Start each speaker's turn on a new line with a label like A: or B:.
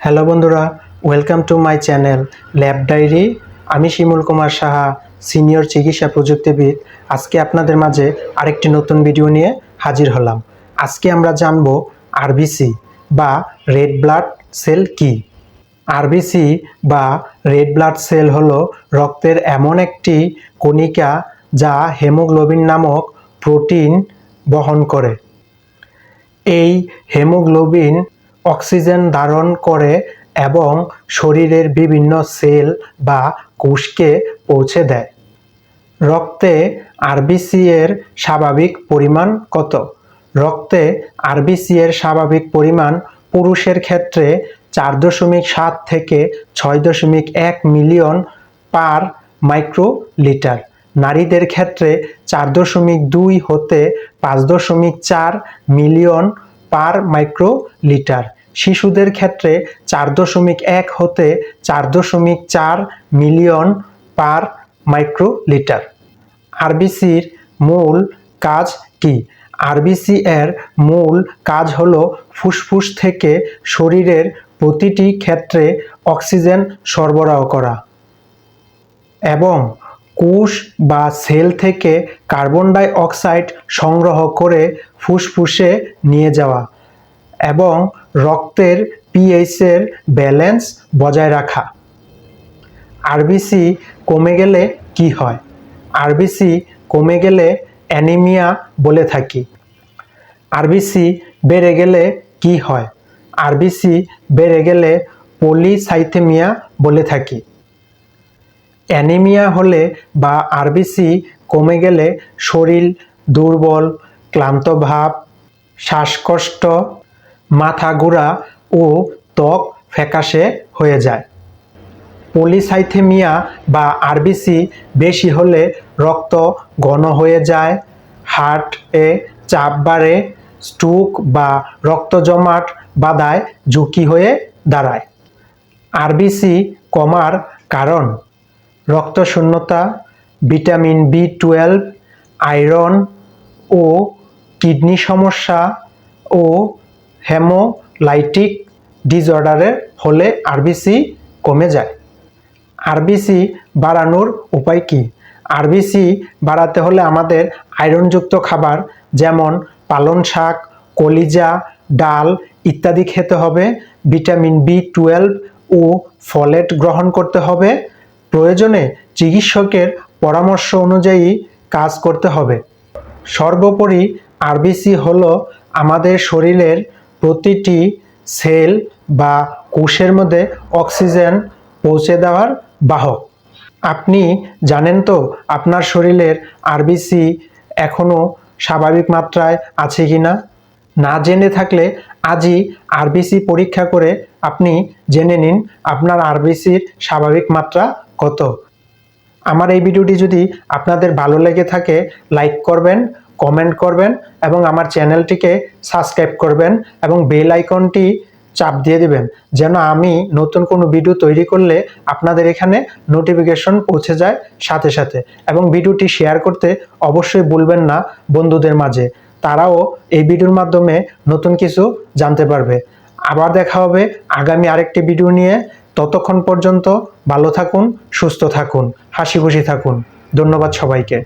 A: Hello বন্ধুরা welcome to my channel lab diary আমি Shimul Kumar Saha senior চিকিৎসা প্রযুক্তিবিদ। আজকে আপনাদের মাঝে আরেকটি নতুন ভিডিও নিয়ে হাজির হলাম। আজকে আমরা জানব আরবিসি বা রেড ব্লাড সেল কি? আরবিসি বা রেড ব্লাড সেল হলো রক্তের এমন একটি কণিকা যা হেমোগ্লোবিন নামক প্রোটিন বহন করে। এই হেমোগ্লোবিন অক্সিজেন ধারণ করে এবং শরীরের বিভিন্ন সেল বা কোষকে পৌঁছে দেয়। রক্তে আরবিসি এর স্বাভাবিক পরিমাণ কত? রক্তে আরবিসি এর স্বাভাবিক পরিমাণ পুরুষের ক্ষেত্রে চার দশমিক সাত থেকে ছয় দশমিক এক মিলিয়ন পার মাইক্রোলিটার। নারীদের ক্ষেত্রে চার দশমিক দুই হতে পাঁচ দশমিক চার মিলিয়ন পার মাইক্রোলিটার। শিশুদের ক্ষেত্রে চার দশমিক এক হতে চার দশমিক চার মিলিয়ন পার মাইক্রোলিটার। আরবিসির মূল কাজ কি? আরবিসি এর মূল কাজ হল ফুসফুস থেকে শরীরের প্রতিটি ক্ষেত্রে অক্সিজেন সরবরাহ করা এবং কোষ বা সেল থেকে কার্বন ডাই অক্সাইড সংগ্রহ করে ফুসফুসে নিয়ে যাওয়া এবং রক্তের পিএইচের ব্যালেন্স বজায় রাখা। আরবিসি কমে গেলে কি হয়? আরবিসি কমে গেলে অ্যানিমিয়া বলে থাকি। আরবিসি বেড়ে গেলে কি হয়? আরবিসি বেড়ে গেলে পলিসাইথেমিয়া বলে থাকি। অ্যানিমিয়া হলে বা আরবিসি কমে গেলে শরীর দুর্বল, ক্লান্ত ভাব, শ্বাসকষ্ট মাথা ঘোরা ও ত্বক ফ্যাকাশে হয়ে যায়। পলিসাইথেমিয়া বা আরবিসি বেশি হলে রক্ত ঘন হয়ে যায়, হার্টে চাপ বাড়ে, স্ট্রোক বা রক্ত জমাট বাধায় ঝুঁকি হয়ে দাঁড়ায়। আরবিসি কমার কারণ, রক্তশূন্যতা, ভিটামিন বি টুয়েলভ, আয়রন ও কিডনি সমস্যা ও হেমোলাইটিক ডিসঅর্ডারের হলে আরবিসি কমে যায়। আরবিসি বাড়ানোর উপায় কি? আরবিসি বাড়াতে হলে আমাদের আয়রনযুক্ত খাবার যেমন পালং শাক, কলিজা, ডাল ইত্যাদি খেতে হবে, ভিটামিন বি টুয়েলভ ও ফলেট গ্রহণ করতে হবে, প্রয়োজনে চিকিৎসকের পরামর্শ অনুযায়ী কাজ করতে হবে। সর্বোপরি আরবিসি হলো আমাদের শরীরের প্রতিটি সেল বা কোষের মধ্যে অক্সিজেন পৌঁছে দেওয়ার বাহক। আপনি জানেন তো আপনার শরীরের আরবিসি এখনও স্বাভাবিক মাত্রায় আছে কি না না জেনে থাকলে আজই আরবিসি পরীক্ষা করে আপনি জেনে নিন আপনার আরবিসির স্বাভাবিক মাত্রা কত। আমার এই ভিডিওটি যদি আপনাদের ভালো লেগে থাকে, লাইক করবেন কমেন্ট করবেন এবং আমার চ্যানেলটিকে সাবস্ক্রাইব করবেন এবং বেল আইকনটি চাপ দিয়ে দিবেন, যেন আমি নতুন কোনো ভিডিও তৈরি করলে আপনাদের এখানে নোটিফিকেশন পৌঁছে যায় সাথে সাথে। এবং ভিডিওটি শেয়ার করতে অবশ্যই ভুলবেন না বন্ধুদের মাঝে। তারাও এই ভিডিওর মাধ্যমে নতুন কিছু জানতে পারবে। আবার দেখা হবে আগামী আরেকটি ভিডিও নিয়ে। ততক্ষণ পর্যন্ত ভালো থাকুন, সুস্থ থাকুন, হাসি খুশি থাকুন। ধন্যবাদ সবাইকে।